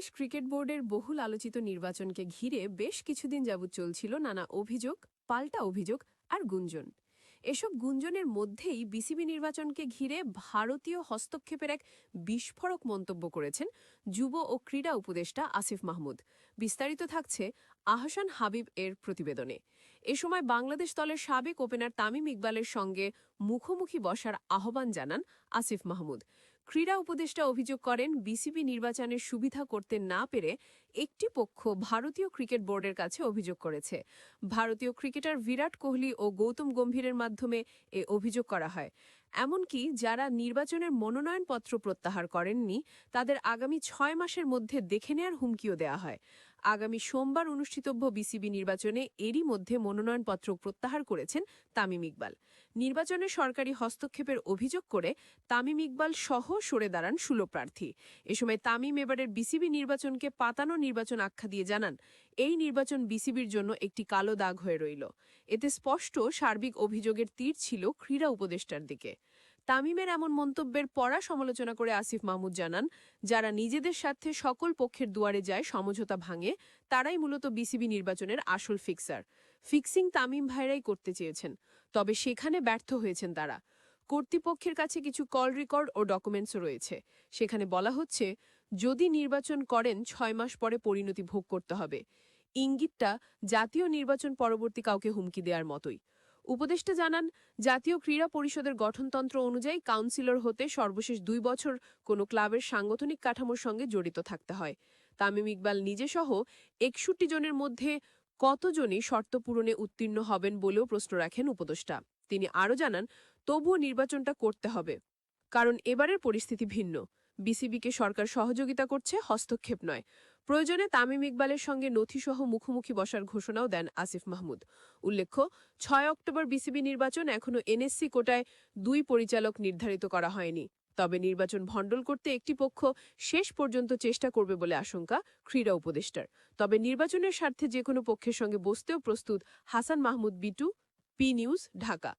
Bangladesh cricket বোর্ডের বহুল আলোচিত নির্বাচনকে ঘিরে বেশ কিছুদিন যাবৎ চলছিল নানা অভিযোগ, পাল্টা অভিযোগ আর গুঞ্জন। এসব গুঞ্জনের মধ্যেই বিসিবি নির্বাচনকে ঘিরে ভারতীয় হস্তক্ষেপের এক বিস্ফোরক মন্তব্য করেছেন যুব ও ক্রীড়া উপদেষ্টা আসিফ মাহমুদ। বিস্তারিত থাকছে আহসান হাবিব এর প্রতিবেদনে। এ সময় বাংলাদেশ দলের সাবেক ওপেনার তামিম ইকবালের সঙ্গে মুখোমুখি বসার আহ্বান জানান আসিফ মাহমুদ। ক্রীড়া উপদেষ্টা অভিযোগ করেন, বিসিবি নির্বাচনের সুবিধা করতে না পেরে একটি পক্ষ ভারতীয় ক্রিকেট বোর্ডের কাছে অভিযোগ করেছে। ভারতীয় ক্রিকেটার বিরাট কোহলি ও গৌতম গম্ভীরের মাধ্যমে এ অভিযোগ করা হয়। এমনকি যারা নির্বাচনের মনোনয়নপত্র প্রত্যাহার করেননি, তাদের আগামী ছয় মাসের মধ্যে দেখে নেয়ার হুমকিও দেয়া হয়। আগামী সোমবার অনুষ্ঠিতব্য বিসিবি নির্বাচনে এরই মধ্যে মনোনয়নপত্র প্রত্যাহার করেছেন তামিম ইকবাল। নির্বাচনে সরকারি হস্তক্ষেপের অভিযোগ করে তামিম ইকবাল সহ সরে দাঁড়ান ষোলো প্রার্থী। এ সময় তামিম এবারের বিসিবি নির্বাচনকে পাতানো নির্বাচন আখ্যা দিয়ে জানান, এই নির্বাচন বিসিবির জন্য একটি কালো দাগ হয়ে রইল। এতে স্পষ্ট সার্বিক অভিযোগের তীর ছিল ক্রীড়া উপদেষ্টার দিকে। তামিমের এমন মন্তব্যের পড়া সমালোচনা করে আসিফ মাহমুদ জানান, যারা নিজেদের স্বার্থে সকল পক্ষের দুয়ারে যায়, সমঝোতা ভাঙে, তারাই মূলত বিসিবি নির্বাচনের আসল ফিক্সার ফিক্সিং তামিম ভাইরাই করতে চেয়েছেন, তবে সেখানে ব্যর্থ হয়েছেন তারা। কর্তৃপক্ষের কাছে কিছু কল রেকর্ড ও ডকুমেন্টসও রয়েছে। সেখানে বলা হচ্ছে, যদি নির্বাচন করেন, ছয় মাস পরে পরিণতি ভোগ করতে হবে। ইঙ্গিতটা, জাতীয় নির্বাচন পরবর্তী কাউকে হুমকি দেওয়ার মতোই। উপদেষ্টা জানান, জাতীয় ক্রীড়া পরিষদের গঠনতন্ত্র অনুযায়ী কাউন্সিলর হতে সর্বশেষ দুই বছর কোনো ক্লাবের সাংগঠনিক কাঠামোর সঙ্গে জড়িত থাকতে হয়। তামিম ইকবাল নিজে সহ একষট্টি জনের মধ্যে কতজনই শর্ত পূরণে উত্তীর্ণ হবেন বলেও প্রশ্ন রাখেন উপদেষ্টা। তিনি আরও জানান, তবুও নির্বাচনটা করতে হবে, কারণ এবারের পরিস্থিতি ভিন্ন। বিসিবিকে সরকার সহযোগিতা করছে, হস্তক্ষেপ নয়। প্রয়োজনে তামিম ইকবালের সঙ্গে নথিসহ মুখোমুখি বসার ঘোষণাও দেন আসিফ মাহমুদ। উল্লেখ্য, ছয় অক্টোবর বিসিবি নির্বাচন এখনও এনএসসি কোটায় দুই পরিচালক নির্ধারিত করা হয়নি। তবে নির্বাচন ভণ্ডল করতে একটি পক্ষ শেষ পর্যন্ত চেষ্টা করবে বলে আশঙ্কা ক্রীড়া উপদেষ্টার। তবে নির্বাচনের স্বার্থে যে কোনো পক্ষের সঙ্গে বসতেও প্রস্তুত হাসান মাহমুদ, বিটু, পি নিউজ, ঢাকা।